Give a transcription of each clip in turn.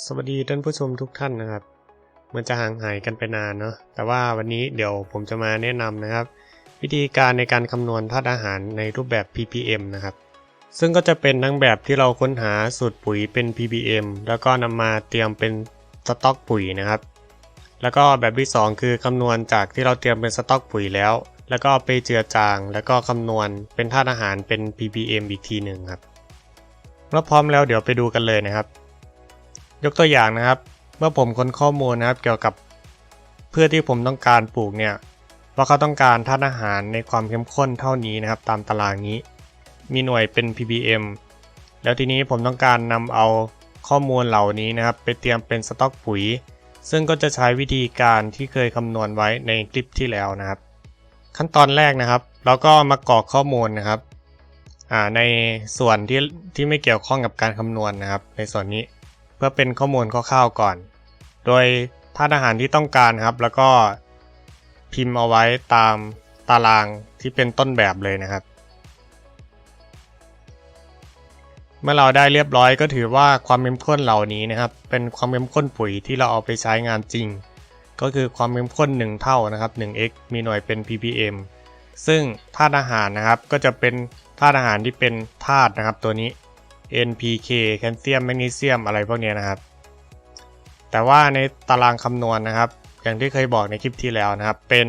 สวัสดีท่านผู้ชมทุกท่านนะครับเหมันจะห่างหายกันไปนานเนาะแต่ว่าวันนี้เดี๋ยวผมจะมาแนะนำนะครับ วิธีการในการคำนวณธาตุอาหารในรูปแบบ ppm นะครับ ซึ่งก็จะเป็นทั้งแบบที่เราค้นหาสูตรปุ๋ยเป็น ppm แล้วก็นำมาเตรียมเป็นสต็อกปุ๋ยนะครับ แล้วก็แบบที่ 2 คือคำนวณจากที่เราเตรียมเป็นสต็อกปุ๋ยแล้ว แล้วก็ไปเจือจาง แล้วก็คำนวณเป็นธาตุอาหารเป็น ppm อีกทีหนึ่งครับเมื่อพร้อมแล้วเดี๋ยวไปดูกันเลยนะครับ ยกตัวอย่างนะครับ เมื่อผมค้นข้อมูลนะครับ เกี่ยวกับเพื่อที่ผมต้องการปลูกเนี่ยว่าเขาต้องการธาตุอาหารในความเข้มข้นเท่านี้นะครับ ตามตารางนี้ มีหน่วยเป็น ppm แล้วทีนี้ผมต้องการนำเอาข้อมูลเหล่านี้นะครับ ไปเตรียมเป็นสต็อกปุ๋ย ซึ่งก็จะใช้วิธีการที่เคยคำนวณไว้ในคลิปที่แล้วนะครับ ขั้นตอนแรกนะครับ เราก็มากรอกข้อมูลนะครับในส่วนที่ที่ไม่เกี่ยวข้องกับการคำนวณนะครับ ในส่วนนี้ พื่อเป็นข้อมูลคร่าวๆก่อน โดยธาตุอาหารที่ต้องการครับ แล้วก็พิมพ์เอาไว้ตามตารางที่เป็นต้นแบบเลยนะครับ เมื่อเราได้เรียบร้อยก็ถือว่าความเข้มข้นเหล่านี้นะครับ เป็นความเข้มข้นปุ๋ยที่เราเอาไปใช้งานจริง ก็คือความเข้มข้น 1 เท่านะครับ 1x มีหน่วยเป็น ppm ซึ่งธาตุอาหารนะครับก็จะเป็นธาตุอาหารที่เป็นธาตุนะครับตัวนี้ NPK แคลเซียมแมกนีเซียมอะไรพวกนี้นะครับ แต่ว่าในตารางคำนวณนะครับ อย่างที่เคยบอกในคลิปที่แล้วนะครับ เป็น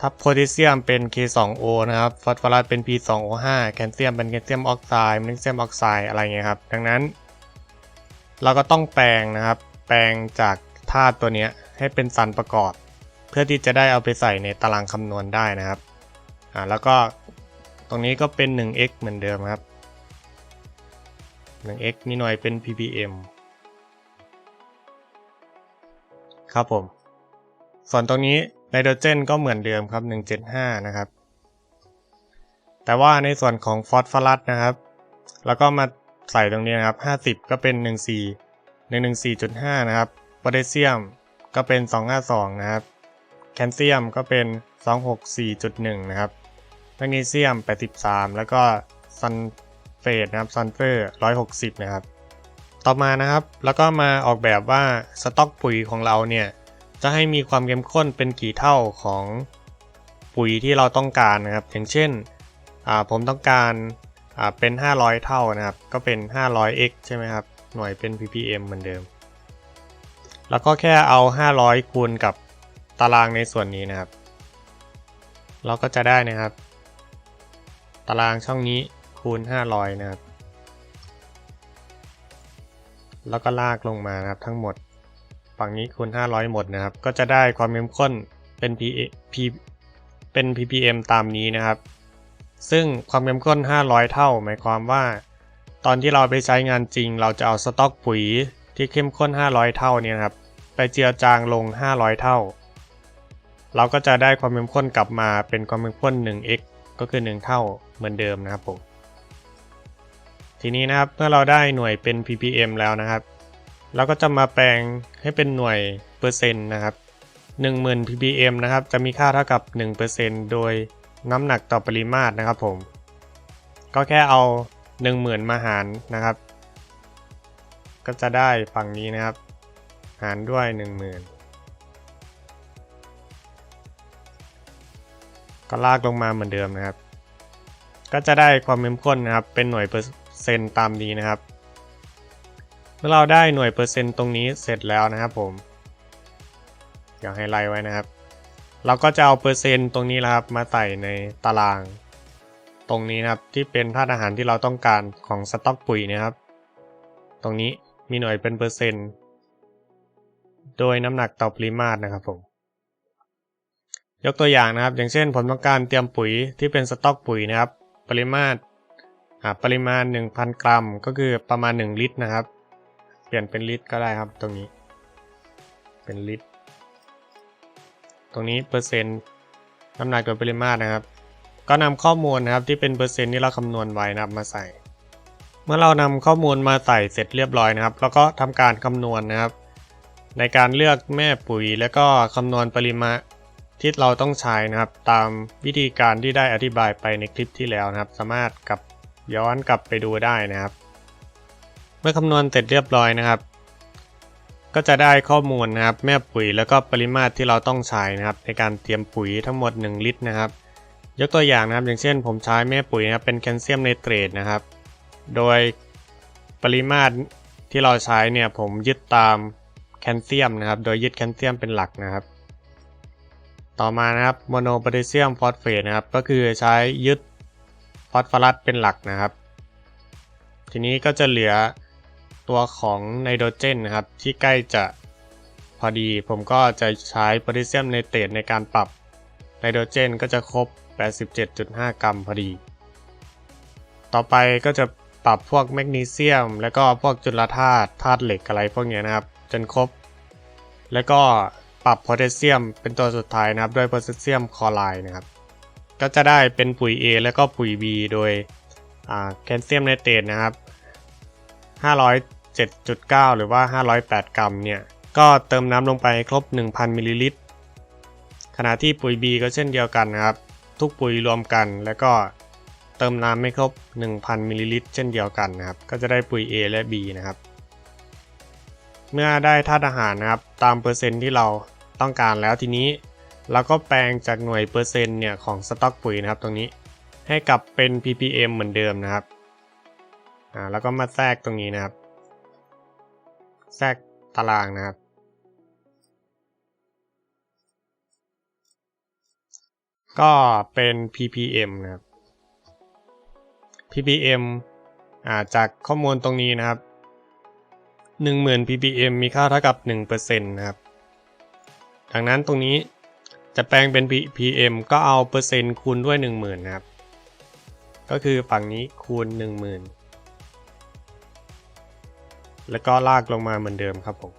ถ้าโพแทสเซียมเป็น K2O นะครับ ฟอสฟอรัสเป็น P2O5 แคลเซียมเป็นแคลเซียมออกไซด์แมกนีเซียมออกไซด์อะไรเงี้ยครับ ดังนั้น เราก็ต้องแปลงนะครับ แปลงจากธาตุตัวนี้ให้เป็นสันประกอบ เพื่อที่จะได้เอาไปใส่ในตารางคำนวณได้นะครับ อ่า แล้วก็ตรงนี้ก็เป็น 1x เหมือนเดิมครับ 1x มีหน่วยเป็น ppm ครับผม ส่วนตรงนี้ไนโตรเจนก็เหมือนเดิมครับ 175 นะครับ แต่ว่าในส่วนของฟอสฟอรัสนะครับ แล้วก็มาใส่ตรงนี้นะครับ 50 ก็เป็น 14 114.5 นะครับโพแทสเซียมก็เป็น 252 นะครับ แคลเซียมก็เป็น 264.1 นะครับแมกนีเซียม 83 แล้วก็ซัน เฟสนะครับซันเฟอร์160 นะครับ ต่อมานะครับ แล้วก็มาออกแบบว่าสต็อกปุ๋ยของเราเนี่ย จะให้มีความเข้มข้นเป็นกี่เท่าของปุ๋ยที่เราต้องการนะครับ อย่างเช่นผมต้องการเป็น 500 เท่านะครับ ก็เป็น 500x ใช่ไหมครับ หน่วยเป็น ppm เหมือนเดิม แล้วก็แค่เอา 500 คูณกับตารางในส่วนนี้นะครับ เราก็จะได้นะครับ ตารางช่องนี้ คูณ 500 นะครับ แล้วก็ลากลงมานะครับทั้งหมด ฝั่งนี้คูณ 500 หมดนะครับ ก็จะได้ความเข้มข้นเป็น P P เป็น ppm ตามนี้นะครับ ซึ่งความเข้มข้น 500 เท่า หมายความว่า ตอนที่เราไปใช้งานจริง เราจะเอาสต็อกปุ๋ยที่เข้มข้น 500 เท่านี้นะครับ ไปเจือจางลง 500 เท่า เราก็จะได้ความเข้มข้นกลับมาเป็นความเข้มข้น 1x ก็คือ 1 เท่าเหมือนเดิมนะครับผม ทีนี้นะครับเมื่อเราได้หน่วยเป็น ppm แล้วนะครับ เราก็จะมาแปลงให้เป็นหน่วยเปอร์เซ็นต์นะครับ10,000 ppm นะครับ จะมีค่าเท่ากับ 1%โดยน้ำหนักต่อปริมาตรนะครับผม ก็แค่เอา 10,000 มาหารนะครับ ก็จะได้ฝั่งนี้นะครับ หารด้วย 10,000 ก็ลากลงมาเหมือนเดิมนะครับ ก็จะได้ความเข้มข้นนะครับ เป็นหน่วยเต์ตามนี้นะครับ เมื่อเราได้หน่วยเปอร์เซ็นต์ตรงนี้เสร็จแล้วนะครับผมเดี๋ยวให้ไล่ไว้นะครับ เราก็จะเอาเปอร์เซ็นต์ตรงนี้นะครับ มาใส่ในตาราง ตรงนี้นะครับที่เป็นธาตุอาหารที่เราต้องการของสต็อกปุ๋ยนะครับ ตรงนี้มีหน่วยเป็นเปอร์เซ็นต์ โดยน้ำหนักต่อปริมาตรนะครับผมยกตัวอย่างนะครับ อย่างเช่นผมต้องการเตรียมปุ๋ยที่เป็นสต็อกปุ๋ยนะครับ ปริมาตร ปริมาณ 1,000 กรัมก็คือประมาณ 1 ลิตรนะครับ เปลี่ยนเป็นลิตรก็ได้ครับตรงนี้ เป็นลิตร ตรงนี้เปอร์เซ็นต์น้ำหนักโดยปริมาตรนะครับ ก็นำข้อมูลนะครับที่เป็นเปอร์เซ็นต์ที่เราคำนวณไว้นะครับมาใส่ เมื่อเรานำข้อมูลมาใส่เสร็จเรียบร้อยนะครับ แล้วก็ทำการคำนวณนะครับ ในการเลือกแม่ปุ๋ย แล้วก็คำนวณปริมาณที่เราต้องใช้นะครับ ตามวิธีการที่ได้อธิบายไปในคลิปที่แล้วนะครับ สามารถกลับ ย้อนกลับไปดูได้นะครับ เมื่อคำนวณเสร็จเรียบร้อยนะครับ ก็จะได้ข้อมูลนะครับ แม่ปุ๋ยแล้วก็ปริมาตรที่เราต้องใช้นะครับ ในการเตรียมปุ๋ยทั้งหมด 1 ลิตรนะครับ ยกตัวอย่างนะครับ อย่างเช่น ผมใช้แม่ปุ๋ยนะครับเป็นแคลเซียมไนเตรตนะครับ โดยปริมาตรที่เราใช้เนี่ยผมยึดตามแคลเซียมนะครับ โดยยึดแคลเซียมเป็นหลักนะครับ ต่อมานะครับโมโนโพแทสเซียมฟอสเฟตนะครับ ก็คือใช้ยึด ฟอสฟอรัสเป็นหลักนะครับ ทีนี้ก็จะเหลือตัวของไนโตรเจนนะครับ ที่ใกล้จะพอดีผมก็จะใช้โพแทสเซียมไนเตรตในการปรับไนโตรเจนก็จะครบ 87.5 กรัมพอดี ต่อไปก็จะปรับพวกแมกนีเซียม แล้วก็พวกจุลธาตุธาตุเหล็กอะไรพวกนี้นะครับ จนครบ แล้วก็ปรับโพแทสเซียมเป็นตัวสุดท้ายนะครับ ด้วยโพแทสเซียมคลอไรด์นะครับ ก็จะได้เป็นปุ๋ย A แล้วก็ปุ๋ย B โดยแคลเซียมไนเตรตนะครับ 507.9 หรือว่า 508 กรัมเนี่ย ก็เติมน้ำลงไปครบ 1,000 มิลลิลิตร ขณะที่ปุ๋ย B ก็เช่นเดียวกันนะครับ ทุกปุ๋ยรวมกันแล้วก็เติมน้ำไม่ครบ 1,000 มิลลิลิตร เช่นเดียวกันนะครับ ก็จะได้ปุ๋ย A และ B นะครับ เมื่อได้ธาตุอาหารนะครับ ตามเปอร์เซ็นต์ที่เราต้องการแล้วทีนี้ เราก็แปลงจากหน่วยเปอร์เซ็นต์เนี่ยของสต็อกปุ๋ยนะครับตรงนี้ ให้กลับเป็น ppm เหมือนเดิมนะครับอ่าแล้วก็มาแทรกตรงนี้นะครับ แทรกตารางนะครับ ก็เป็น ppm นะครับ ppm อ่าจากข้อมูลตรงนี้นะครับ10,000 ppm มีค่าเท่ากับ 1%นะครับ ดังนั้นตรงนี้ จะแปลงเป็น ppm ก็เอาเปอร์เซ็นต์คูณด้วย 10,000นะครับ ก็คือฝั่งนี้คูณ 10,000 แล้วก็ลากลงมาเหมือนเดิมครับผม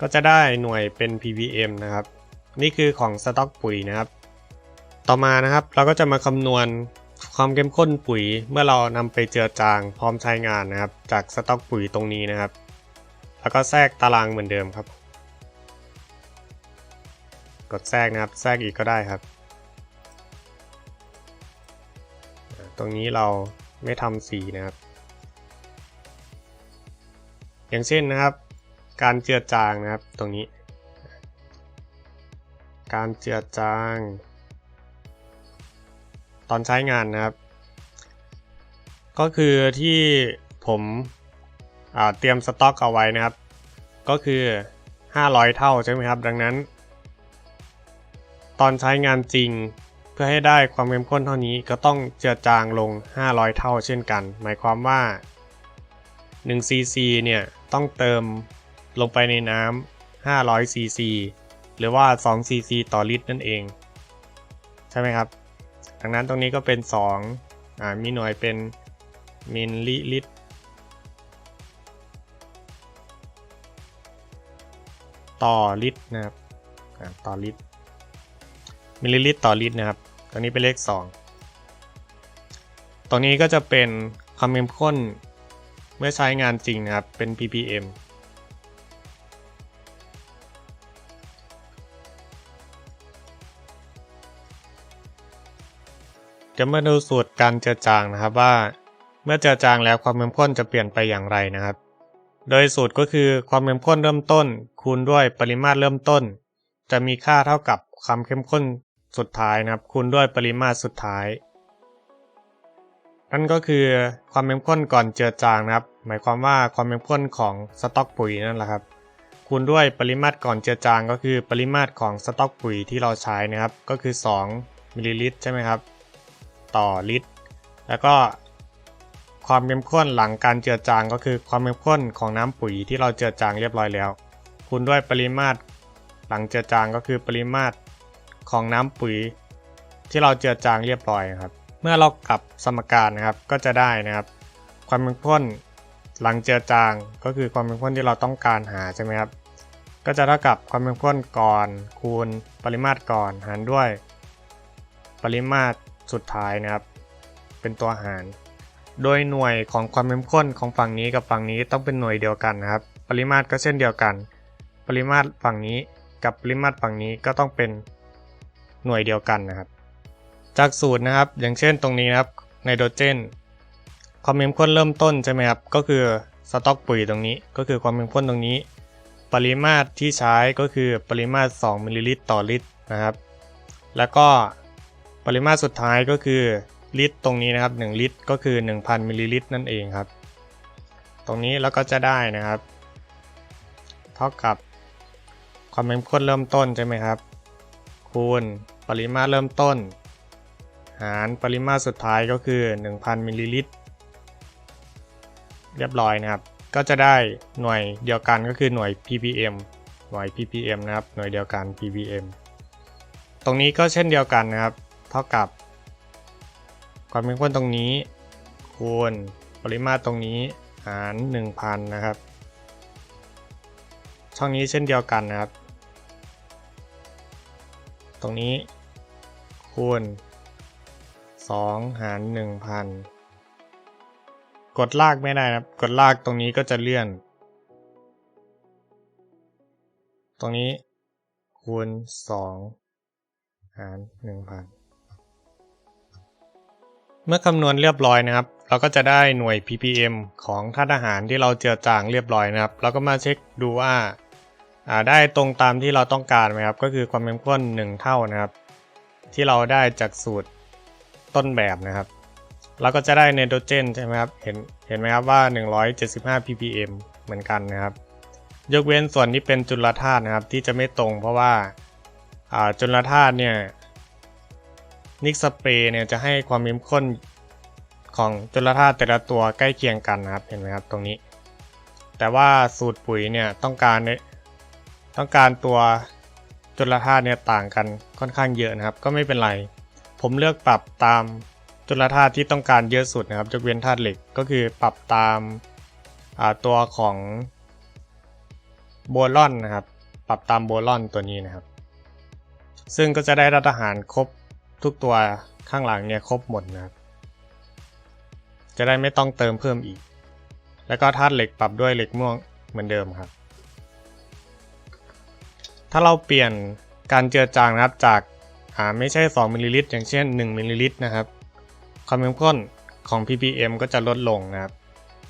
ก็จะได้หน่วยเป็น ppm นะครับ นี่คือของสต็อกปุ๋ยนะครับ ต่อมานะครับเราก็จะมาคำนวณความเข้มข้นปุ๋ยเมื่อเรานำไปเจือจางพร้อมใช้งานนะครับ จากสต็อกปุ๋ยตรงนี้นะครับ แล้วก็แทรกตารางเหมือนเดิมครับ กดแทรกนะครับ แทรกอีกก็ได้ครับ ตรงนี้เราไม่ทำสีนะครับ อย่างเช่นนะครับ การเจือจางนะครับ ตรงนี้ การเจือจาง ตอนใช้งานนะครับ ก็คือที่ผมเตรียมสต็อกเอาไว้นะครับ ก็คือ 500 เท่าใช่ไหมครับ ดังนั้น ตอนใช้งานจริง เพื่อให้ได้ความเข้มข้นเท่านี้ก็ต้องเจือจางลง 500 เท่าเช่นกัน หมายความว่า1 cc เนี่ยต้องเติมลงไปในน้ำ500 cc หรือว่า2 cc ต่อลิตรนั่นเอง ใช่ไหมครับดังนั้นตรงนี้ก็เป็น2อ่ามีหน่วยเป็นมิลลิลิตรต่อลิตรนะครับต่อลิตร มิลลิลิตรต่อลิตรนะครับ ตรงนี้เป็นเลข 2 ตรงนี้ก็จะเป็นความเข้มข้นเมื่อใช้งานจริงนะครับ เป็น ppm จะมาดูสูตรการเจือจางนะครับว่า เมื่อเจือจางแล้วความเข้มข้นจะเปลี่ยนไปอย่างไรนะครับ โดยสูตรก็คือความเข้มข้นเริ่มต้น คูณด้วยปริมาตรเริ่มต้น จะมีค่าเท่ากับความเข้มข้น สุดท้ายนะครับ คูณด้วยปริมาตรสุดท้าย นั่นก็คือความเข้มข้นก่อนเจือจางนะครับ หมายความว่าความเข้มข้นของสต็อกปุ๋ยนั่นแหละครับ คูณด้วยปริมาตรก่อนเจือจางก็คือปริมาตรของสต็อกปุ๋ยที่เราใช้นะครับ ก็คือ 2มิลลิลิตรใช่ไหมครับ ต่อลิตร แล้วก็ความเข้มข้นหลังการเจือจางก็คือความเข้มข้นของน้ำปุ๋ยที่เราเจือจางเรียบร้อยแล้ว คูณด้วยปริมาตรหลังเจือจางก็คือปริมาตร ของน้ำปุ๋ยที่เราเจือจางเรียบร้อยครับ เมื่อเรากลับสมการนะครับก็จะได้นะครับ ความเข้มข้นหลังเจือจางก็คือความเข้มข้นที่เราต้องการหาใช่ไหมครับ ก็จะเท่ากับความเข้มข้นก่อนคูณปริมาตรก่อนหารด้วย ปริมาตรสุดท้ายนะครับ เป็นตัวหาร โดยหน่วยของความเข้มข้นของฝั่งนี้กับฝั่งนี้ต้องเป็นหน่วยเดียวกันนะครับ ปริมาตรก็เช่นเดียวกัน ปริมาตรฝั่งนี้กับปริมาตรฝั่งนี้ก็ต้องเป็น หน่วยเดียวกันนะครับ จากสูตรนะครับ อย่างเช่นตรงนี้นะครับไนโตรเจนความเข้มข้นเริ่มต้นใช่ไหมครับ ก็คือสต็อกปุ๋ยตรงนี้ ก็คือความเข้มข้นตรงนี้ ปริมาตรที่ใช้ก็คือปริมาตร 2มิลลิลิตรต่อลิตรนะครับ แล้วก็ปริมาตรสุดท้ายก็คือลิตรตรงนี้นะครับ 1 ลิตรก็คือ 1,000มิลลิลิตรนั่นเองครับ ตรงนี้เราก็จะได้นะครับ เท่ากับความเข้มข้นเริ่มต้นใช่ไหมครับ คูณ ปริมาตรเริ่มต้น หารปริมาตรสุดท้ายก็คือ 1,000มิลลิลิตรเรียบร้อยนะครับ ก็จะได้หน่วยเดียวกันก็คือหน่วย ppm หน่วย ppm นะครับ หน่วยเดียวกัน ppm ตรงนี้ก็เช่นเดียวกันนะครับ เท่ากับ ความเข้มข้นตรงนี้ คูณปริมาตรตรงนี้หาร 1,000 นะครับ ช่องนี้เช่นเดียวกันนะครับ ตรงนี้ คูณ 2 หาร 1,000 กดลากไม่ได้นะครับ กดลากตรงนี้ก็จะเลื่อน ตรงนี้ คูณ 2 หาร 1,000 เมื่อคำนวณเรียบร้อยนะครับ เราก็จะได้หน่วย ppm ของธาตุอาหารที่เราเจือจางเรียบร้อยนะครับ เราก็มาเช็คดูว่า ได้ตรงตามที่เราต้องการไหมครับ ก็คือความเข้มข้น 1 เท่านะครับ ที่เราได้จากสูตรต้นแบบนะครับเราก็จะได้ไนโตรเจนใช่ไหมครับ เห็นเห็นไหมครับว่า 175 ppm เหมือนกันนะครับ ยกเว้นส่วนที่เป็นจุลธาตุนะครับ ที่จะไม่ตรงเพราะว่าจุลธาตุเนี่ยนิกสเปรย์เนี่ยจะให้ความเข้มข้นของจุลธาตุแต่ละตัวใกล้เคียงกันนะครับเห็นไหมครับตรงนี้ แต่ว่าสูตรปุ๋ยเนี่ยต้องการ ต้องการตัวจุลธาตุเนี่ยต่างกันค่อนข้างเยอะนะครับ ก็ไม่เป็นไร ผมเลือกปรับตามจุลธาตุที่ต้องการเยอะสุดนะครับยกเว้นธาตุเหล็กก็คือปรับตามตัวของโบลอนนะครับ ปรับตามโบลอนตัวนี้นะครับ ซึ่งก็จะได้รัฐอาหารครบทุกตัวข้างหลังเนี่ยครบหมดนะครับ จะได้ไม่ต้องเติมเพิ่มอีก แล้วก็ธาตุเหล็กปรับด้วยเหล็กม่วงเหมือนเดิมครับ ถ้าเราเปลี่ยนการเจือจางนะครับจากอ่าไม่ใช่ 2มิลลิลิตรอย่างเช่น 1มิลลิลิตรนะครับความเข้มข้นของ ppm ก็จะลดลงนะครับ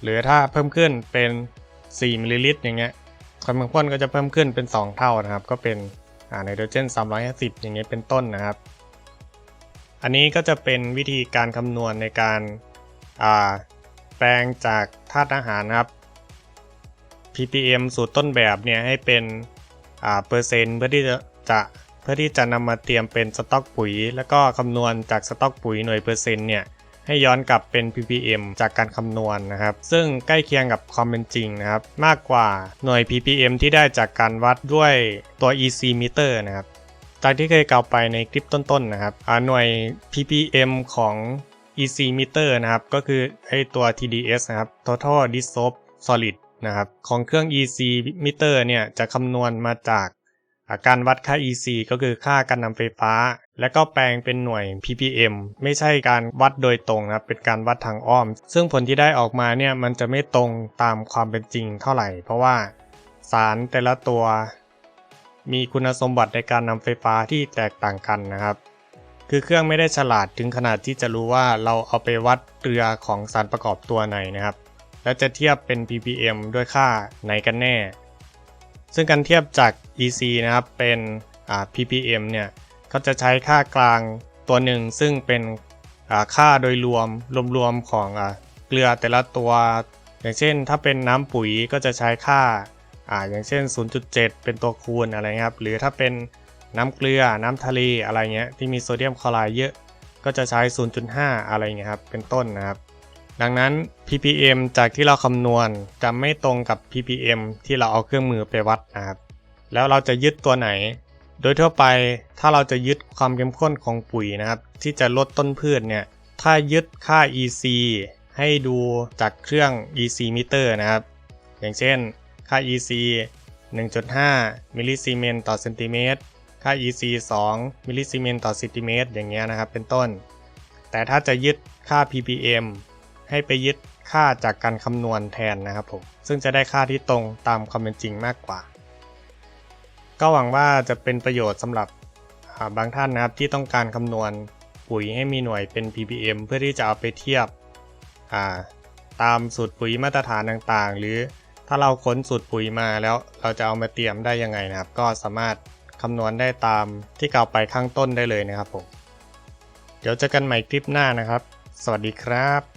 หรือถ้าเพิ่มขึ้นเป็น 4มิลลิลิตรอย่างเงี้ยความเข้มข้นก็จะเพิ่มขึ้นเป็น 2 เท่านะครับ ก็เป็นไนโตรเจน 350 อย่างเงี้ยเป็นต้นนะครับ อันนี้ก็จะเป็นวิธีการคำนวณในการแปลงจากธาตุอาหารนะครับ ppm สูตรต้นแบบเนี่ยให้เป็น เปอร์เซ็นต์เพื่อที่จะจะเพื่อที่จะนำมาเตรียมเป็นสต็อกปุ๋ย แล้วก็คำนวณจากสต็อกปุ๋ยหน่วยเปอร์เซ็นต์เนี่ยให้ย้อนกลับเป็น ppm จากการคำนวณนะครับ ซึ่งใกล้เคียงกับความเป็นจริงนะครับ มากกว่าหน่วย ppm ที่ได้จากการวัดด้วยตัว ec meter นะครับจากที่เคยกล่าวไปในคลิปต้นๆนะครับหน่วย ppm ของ ec meter นะครับ ก็คือไอตัว tds นะครับ total dissolved solid นะครับของเครื่อง ec meter เนี่ยจะคำนวณมาจากการวัดค่า EC ก็คือค่าการนำไฟฟ้า และก็แปลงเป็นหน่วย ppm ไม่ใช่การวัดโดยตรงนะครับเป็นการวัดทางอ้อม ซึ่งผลที่ได้ออกมาเนี่ยมันจะไม่ตรงตามความเป็นจริงเท่าไหร่ เพราะว่าสารแต่ละตัว มีคุณสมบัติในการนำไฟฟ้าที่แตกต่างกันนะครับ คือเครื่องไม่ได้ฉลาดถึงขนาดที่จะรู้ว่าเราเอาไปวัดเกลือของสารประกอบตัวไหนนะครับ แล้วจะเทียบเป็น ppm ด้วยค่าไหนกันแน่ ซึ่งการเทียบจาก EC นะครับเป็น ppm เนี่ยก็จะใช้ค่ากลางตัวหนึ่งซึ่งเป็นค่าโดยรวมรวมๆของเกลือแต่ละตัว อย่างเช่น ถ้าเป็นน้ำปุ๋ยก็จะใช้ค่าออย่างเช่น 0.7 เป็นตัวคูณอะไรครับ หรือถ้าเป็นน้ำเกลือน้ำทะเลอะไรเงี้ยที่มีโซเดียมคลอไรด์เยอะ ก็จะใช้ 0.5 อะไรเงี้ยครับ เป็นต้นนะครับ ดังนั้น ppm จากที่เราคำนวณจะไม่ตรงกับ ppm ที่เราเอาเครื่องมือไปวัดนะครับ แล้วเราจะยึดตัวไหน โดยทั่วไปถ้าเราจะยึดความเข้มข้นของปุ๋ยนะครับ ที่จะลดต้นพืชเนี่ย ถ้ายึดค่า EC ให้ดูจากเครื่อง EC meter นะครับ อย่างเช่น ค่า EC 1.5 มิลลิซีเมนต่อเซนติเมตร ค่า EC 2 มิลลิซีเมนต่อเซนติเมตร อย่างเงี้ยนะครับ เป็นต้น แต่ถ้าจะยึดค่า ppm ให้ไปยึดค่าจากการคำนวณแทนนะครับผม ซึ่งจะได้ค่าที่ตรงตามความเป็นจริงมากกว่า ก็หวังว่าจะเป็นประโยชน์สำหรับบางท่านนะครับที่ต้องการคำนวณปุ๋ยให้มีหน่วยเป็น ppm เพื่อที่จะเอาไปเทียบตามสูตรปุ๋ยมาตรฐานต่างๆ หรือถ้าเราค้นสูตรปุ๋ยมาแล้วเราจะเอามาเตรียมได้ยังไงนะครับ ก็สามารถคำนวณได้ตามที่กล่าวไปข้างต้นได้เลยนะครับผม เดี๋ยวเจอกันใหม่คลิปหน้านะครับ สวัสดีครับ